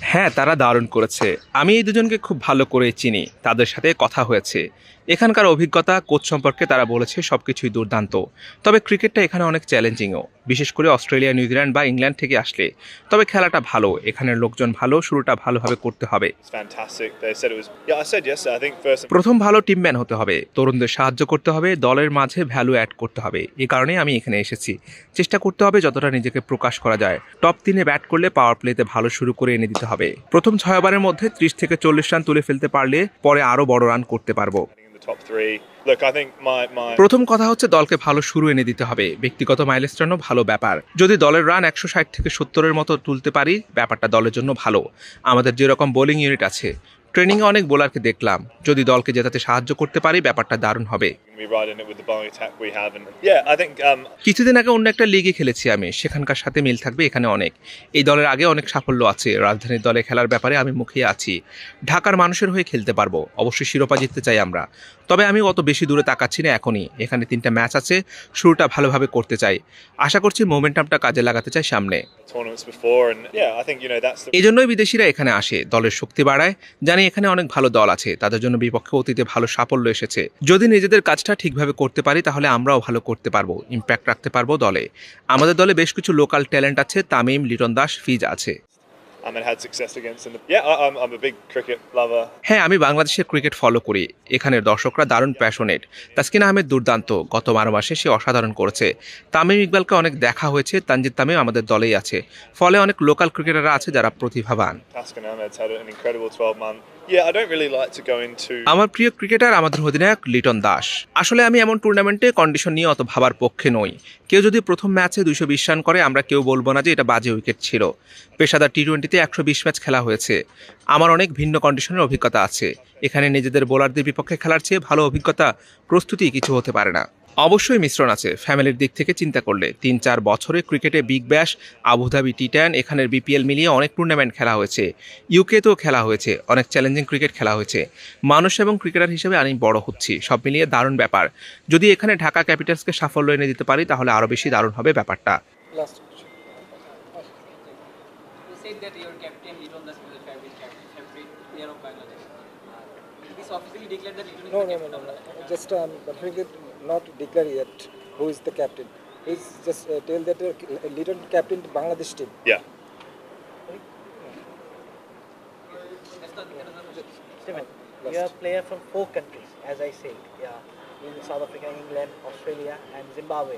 হ্যাঁ তারা দারুণ করেছে। আমি এই দুজনকে খুব ভালো করে চিনি। তাদের সাথে কথা হয়েছে। এখানকার অভিজ্ঞতা কোচ সম্পর্কে তারা বলেছে সবকিছুই দুর্দান্ত। তবে ক্রিকেটটা এখানে অনেক চ্যালেঞ্জিংও বিশেষ করে অস্ট্রেলিয়া নিউজিল্যান্ড বা ইংল্যান্ড থেকে আসলে। তবে খেলাটা ভালো। এখানের লোকজন ভালো শুরুটা ভালোভাবে করতে হবে। প্রথম ভালো টিমম্যান হতে হবে। তরুণদের সাহায্য করতে হবে। দলের মাঝে ভ্যালু অ্যাড করতে হবে। এ কারণে আমি এখানে এসেছি। চেষ্টা করতে হবে যতটা নিজেকে প্রকাশ করা যায়। টপ তিনে ব্যাট করলে পাওয়ার প্লেতে ভালো শুরু করে এনে দিতে হবে। প্রথম ছয় ওভারের মধ্যে ত্রিশ থেকে চল্লিশ রান তুলে ফেলতে পারলে পরে আরও বড় রান করতে পারব. প্রথম কথা হচ্ছে দলকে ভালো শুরু এনে দিতে হবে। ব্যক্তিগত মাইলস্টোনও ভালো ব্যাপার। যদি দলের রান একশো ষাট থেকে সত্তরের মতো তুলতে পারি ব্যাপারটা দলের জন্য ভালো। আমাদের যেরকম বোলিং ইউনিট আছে ট্রেনিংয়ে অনেক বোলারকে দেখলাম। যদি দলকে জেতাতে সাহায্য করতে পারি ব্যাপারটা দারুণ হবে। Um, কিছুদিন আগে অন্য একটা লিগে খেলেছি আমি। সেখানকার সাথে মিল থাকবে এখানে অনেক। এই দলের আগে অনেক সাফল্য আছে। রাজধানীর দলে খেলার ব্যাপারে আমি মুখে আছি। ঢাকার মানুষের হয়ে খেলতে পারব। অবশ্যই শিরোপা জিততে চাই আমরা। তবে আমি অত বেশি দূরে তাকাচ্ছি না এখনই। এখানে তিনটা ম্যাচ আছে। শুরুটা ভালোভাবে করতে চাই। আশা করছি মোমেন্টামটা কাজে লাগাতে চাই সামনে. এই জন্যই বিদেশিরা এখানে আসে। দলের শক্তি বাড়ায়। জানি এখানে অনেক ভালো দল আছে। তাদের জন্য বিপক্ষে অতীতে ভালো সাফল্য এসেছে। যদি নিজেদের কাজটা ঠিকভাবে করতে পারি তাহলে আমরাও ভালো করতে পারব ইম্প্যাক্ট রাখতে পারব দলে। আমাদের দলে বেশ কিছু লোকাল ট্যালেন্ট আছে তামিম লিটন দাস ফিজ আছে. হ্যাঁ আমি বাংলাদেশের ক্রিকেট ফলো করি। এখানের দর্শকরা দারুণ প্যাশনেট তাসকিন আহমেদ দুর্দান্ত। গত বারো মাসে সে অসাধারণ করেছে। তামিম ইকবালকে অনেক দেখা হয়েছে তানজিদ তামিম আমাদের দলেই আছে। ফলে অনেক লোকাল ক্রিকেটাররা আছে যারা প্রতিভাবান। Taskin Ahmed's had an incredible 12 month. Yeah, I don't really like to go into. আমার প্রিয় ক্রিকেটার আমাদের অধিনায়ক লিটন দাস আসলে আমি এমন টুর্নামেন্টে কন্ডিশন নিয়ে অত ভাবার পক্ষে নই কেউ যদি প্রথম ম্যাচে দুইশো বিশ রান করে আমরা কেউ বলব না যে এটা বাজে উইকেট ছিল পেশাদার টি টোয়েন্টিতে একশো বিশ ম্যাচ খেলা হয়েছে আমার অনেক ভিন্ন কন্ডিশনের অভিজ্ঞতা আছে এখানে নিজেদের বোলারদের বিপক্ষে খেলার চেয়ে ভালো অভিজ্ঞতা প্রস্তুতি কিছু হতে পারে না অবশ্যই মিশ্রণ আছে। ফ্যামিলির দিক থেকে চিন্তা করলে। তিন চার বছরে ক্রিকেটে Big Bash Abu Dhabi T ten এখানের বিপিএল মিলিয়ে অনেক টুর্নামেন্ট খেলা হয়েছে। ইউকেতেও খেলা হয়েছে। অনেক চ্যালেঞ্জিং ক্রিকেট খেলা হয়েছে। মানুষ এবং ক্রিকেটার হিসেবে আমি বড় হচ্ছি। সব মিলিয়ে দারুণ ব্যাপার। যদি এখানে ঢাকা ক্যাপিটালসকে সাফল্য এনে দিতে পারি তাহলে আরও বেশি দারুণ হবে ব্যাপারটা। No, no, no, no, no. Just um, not declare yet who is the captain. He's just uh, tell that uh, Liton captain to Bangladesh team. Yeah. That's the, that is the question. Stephen, you are a player from four countries, as I said. Yeah, in South Africa, England, Australia, and Zimbabwe.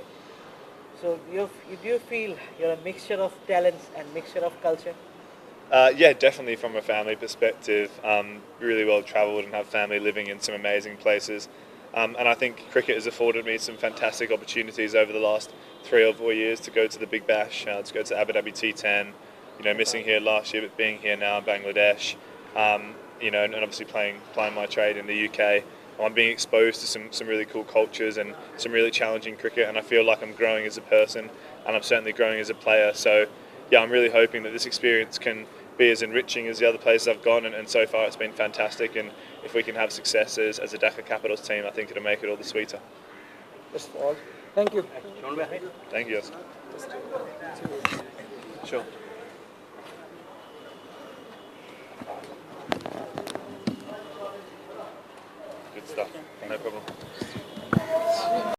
So, do you, you- do you feel you're a mixture of talents and mixture of culture? Uh, yeah, definitely from a family perspective. Um, really well travelled and have family living in some amazing places. Um, and I think cricket has afforded me some fantastic opportunities over the last three or four years to go to the Big Bash, uh, to go to Abu Dhabi T10. You know, missing here last year, but being here now in Bangladesh. Um, you know, and, and obviously playing playing my trade in the UK. I'm being exposed to some, some really cool cultures and some really challenging cricket, and I feel like I'm growing as a person, and I'm certainly growing as a player. So, yeah, I'm really hoping that this experience can be as enriching as the other places I've gone, and, and so far it's been fantastic. And if we can have successes as a Dhaka Capitals team, I think it'll make it all the sweeter. That's all. Thank you. Thank you. Oscar. Sure. Good stuff. No problem.